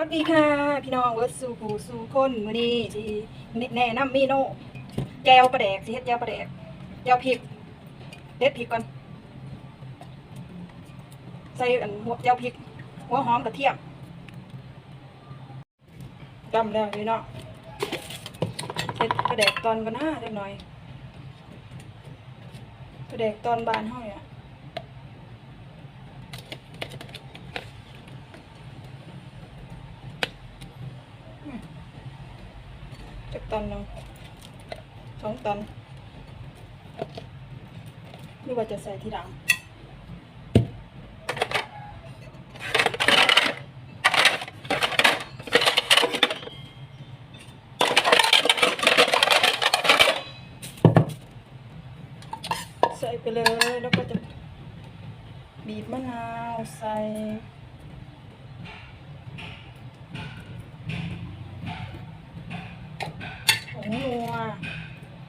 สวัสดีค่ะ พี่น้องเวิร์ดสู่ผู้สู่คนมือนี้สิแนะนำเมนูแก้วปลาแดกสิเฮ็ดแก้วปลาแดกแก้วพริกเด็ดพริกก่อนใส่อันหัวแก้วพริก หัวหอมกระเทียมดำแล้วพี่น้องเฮ็ดปลาแดกตอนกันหน้าเล็กน้อยปลาแดกตอนบานเฮาเนี่ย ตันหนึงสองตันหรือว่าจะใส่ทีหลังใส่ไปเลยแล้วก็จะบีบมะนาวใส่ผ งนัว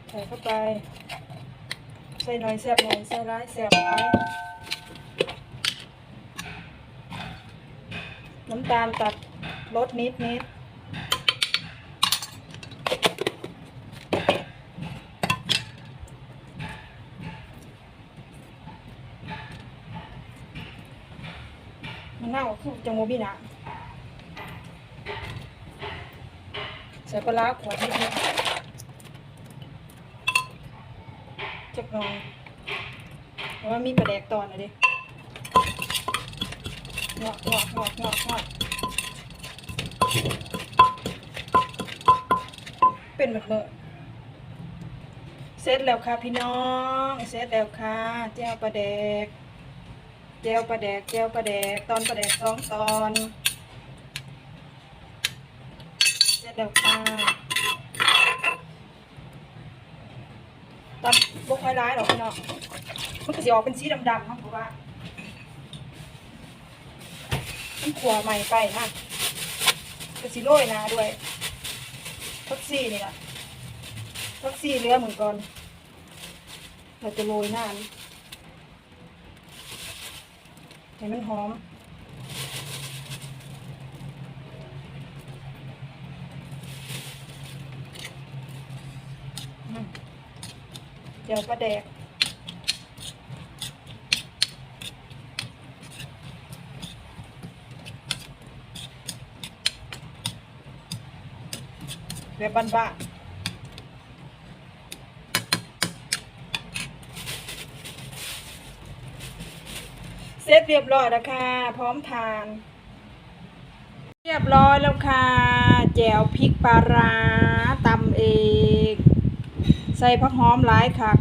ใส่เข้าไป ใส่หน่อยแซ่บหน่อยใส่ร้ายแซ่บร้ายน้ำตาลตัดรสนิดนิดมันน่าคือจังโมบินะใส่ปลาขวดนิดนิด จักหน่อยเพราะว่ามีปลาแดกตอนนะดิงอกงอกงอกงอกงอกเป็นแบบเมื่อเสร็จแล้วค่ะพี่น้อง เสร็จแล้วค่ะแจ่วปลาแดกแจ่วปลาแดกแจ่วปลาแดกตอนปลาแดกสองตอน เสร็จแล้วค่ะ ตอนบกไม้ร้ายหรอกพี่น้องมันก็จะออกเป็นสีดำๆครับเพราะว่ามันขัวใหม่ไปนะก็สิโรยนาด้วยทักซี่นี่แหละทักซี่เรือเหมือนก่อนเราจะโรยหน้านี่ให้มันหอมอืม ดี๋ยวปลาแดกแบบบ้านๆเสร็จเรียบร้อยแล้วค่ะ พร้อมทาน เรียบร้อยแล้วค่ะ แจ่วพริกปลาร้าตำเอง ใส่ผักหอมหลายค่ะ